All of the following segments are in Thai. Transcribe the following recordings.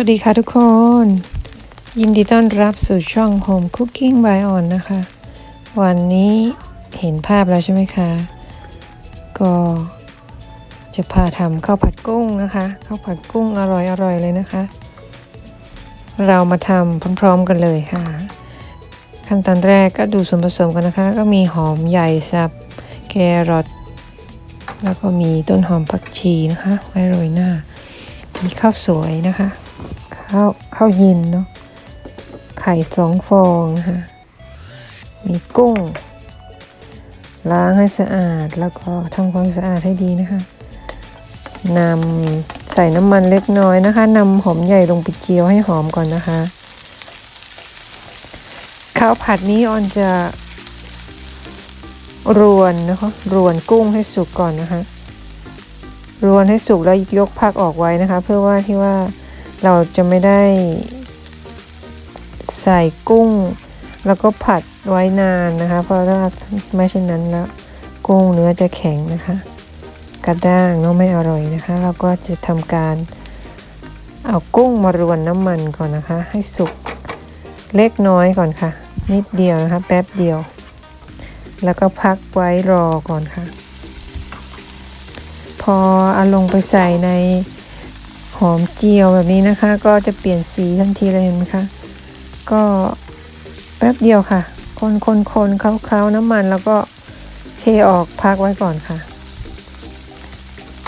สวัสดีค่ะทุกคน ยินดีต้อนรับสู่ช่อง Home Cooking by On นะคะ วันนี้เห็นภาพแล้วใช่ไหมคะ ก็จะพาทำข้าวผัดกุ้งนะคะข้าวผัดกุ้งอร่อยๆเลยนะคะ เรามาทำพร้อมๆกันเลยค่ะ ขั้นตอนแรกก็ดูส่วนผสมกันนะคะ ก็มีหอมใหญ่สับแครอทแล้วก็มีต้นหอมผักชีนะคะไว้โรยหน้ามีข้าวสวยนะคะ ข้าวข้าวเย็นเนาะไข่สองฟองนะคะมีกุ้ง ล้างให้สะอาดแล้วก็ทำความสะอาดให้ดีนะคะนำใส่น้ำมันเล็กน้อยนะคะนำหอมใหญ่ลงไปเจียวให้หอมก่อนนะคะข้าวผัดนี้ออนจะรวนนะคะรวนกุ้งให้สุกก่อนนะคะรวนให้สุกแล้วยกผักออกไว้นะคะ เพื่อว่าที่ว่า เราจะไม่ได้ใส่กุ้ง แล้วก็ผัดไว้นานนะคะ เพราะถ้าไม่เช่นนั้นแล้ว กุ้งเนื้อจะแข็งนะคะ กระด้างเนาะไม่อร่อยนะคะ เราก็จะทำการเอากุ้งมารวนน้ำมันก่อนนะคะ ให้สุกเล็กน้อยก่อนค่ะ นิดเดียวนะคะ แป๊บเดียว แล้วก็พักไว้รอก่อนค่ะ พอเอาลงไปใส่ใน หอมเจียวแบบนี้นะคะ ก็จะเปลี่ยนสีทันทีเลยเห็นไหมคะ ก็แป๊บเดียวค่ะ คนคนคนเคล้าเคล้าน้ำมันแล้วก็เทออกพักไว้ก่อนค่ะ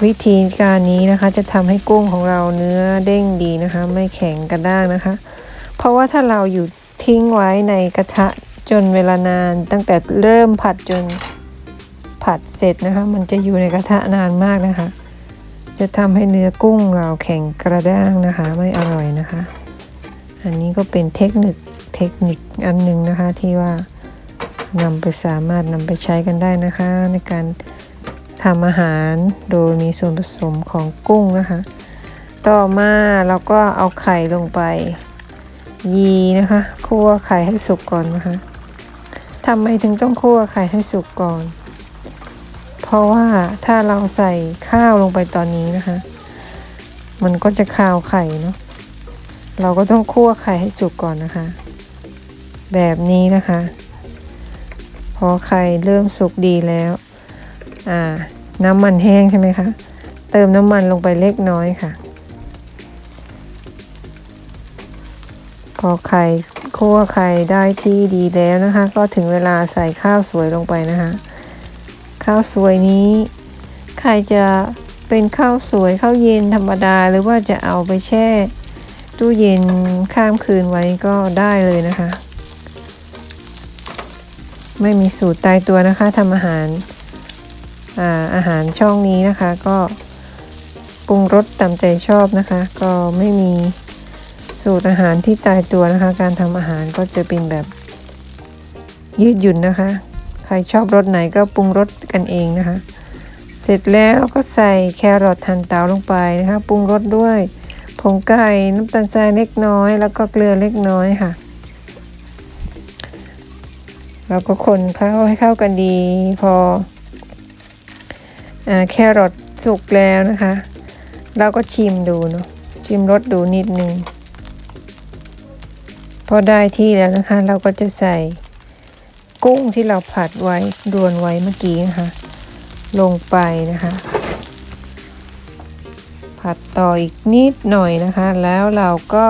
วิธีการนี้นะคะจะทำให้กุ้งของเราเนื้อเด้งดีนะคะ ไม่แข็งกระด้างนะคะ เพราะว่าถ้าเราอยู่ทิ้งไว้ในกระทะจนเวลานานตั้งแต่เริ่มผัดจนผัดเสร็จนะคะ มันจะอยู่ในกระทะนานมากนะคะ จะทำให้เนื้อกุ้งเราแข็งกระด้างนะคะ ไม่อร่อยนะคะ อันนี้ก็เป็นเทคนิคเทคนิคอันหนึ่งนะคะที่ว่านำไปสามารถนำไปใช้กันได้นะคะ ในการทำอาหารโดยมีส่วนผสมของกุ้งนะคะ ต่อมาเราก็เอาไข่ลงไป ยีนะคะคั่วไข่ให้สุกก่อนนะคะทำไมถึงต้องคั่วไข่ให้สุกก่อน เพราะว่าถ้าเราใส่ข้าวลงไปตอนนี้นะคะ มันก็จะคาวไข่เนาะเราก็ต้องคั่วไข่ให้สุกก่อนนะคะ แบบนี้นะคะ พอไข่เริ่มสุกดีแล้วอ่าน้ำมันแห้งใช่ไหมคะ เติมน้ำมันลงไปเล็กน้อยค่ะ พอไข่คั่วไข่ได้ที่ดีแล้วนะคะ ก็ถึงเวลาใส่ข้าวสวยลงไปนะคะ ข้าวสวยนี้ ใครจะเป็นข้าวสวยข้าวเย็นธรรมดาหรือว่าจะเอาไปแช่ ตู้เย็นข้ามคืนไว้ก็ได้เลยนะคะ ไม่มีสูตรตายตัวนะคะทำอาหารอาอาหารช่องนี้นะคะก็ปรุงรสตามใจชอบนะคะ ก็ไม่มีสูตรอาหารที่ตายตัวนะคะ การทำอาหารก็จะเป็นแบบยืดหยุ่นนะคะ รชอบรสไหนก็ปรุงรสกันเองนะคะ เสร็จแล้วก็ใส่แครอทหั่นเตาลงไปนะคะ ปรุงรสด้วยผงไก่น้ำตาลทรายเล็กน้อย แล้วก็เกลือเล็กน้อยค่ะแล้วก็คนเข้าให้เข้ากันดีพออแครอทสุกแล้วนะคะ เราก็ชิมดูเนาะชิมรสดูนิดนึง พอได้ที่แล้วนะคะ เราก็จะใส่ กุ้งที่เราผัดไว้รวนไว้เมื่อกี้นะคะ ลงไปนะคะ ผัดต่ออีกนิดหน่อยนะคะ แล้วเราก็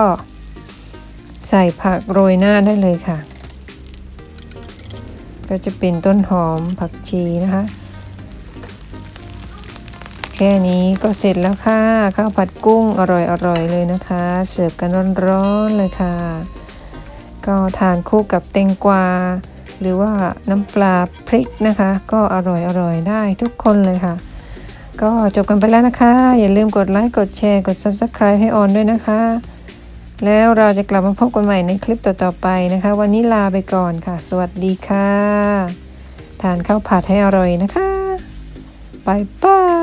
ใส่ผักโรยหน้าได้เลยค่ะ ก็จะเป็นต้นหอมผักชีนะคะ แค่นี้ก็เสร็จแล้วค่ะ ข้าวผัดกุ้งอร่อยๆเลยนะคะ เสิร์ฟกันร้อนๆเลยค่ะ ก็ทานคู่กับแตงกวา หรือว่าน้ำปลาพริกนะคะ ก็อร่อยๆได้ทุกคนเลยค่ะ ก็จบกันไปแล้วนะคะ อย่าลืมกดไลค์กดแชร์กด Subscribe ให้ออนด้วยนะคะ แล้วเราจะกลับมาพบกันใหม่ในคลิปต่อๆไปนะคะ วันนี้ลาไปก่อนค่ะ สวัสดีค่ะ ทานข้าวผัดให้อร่อยนะคะบายบาย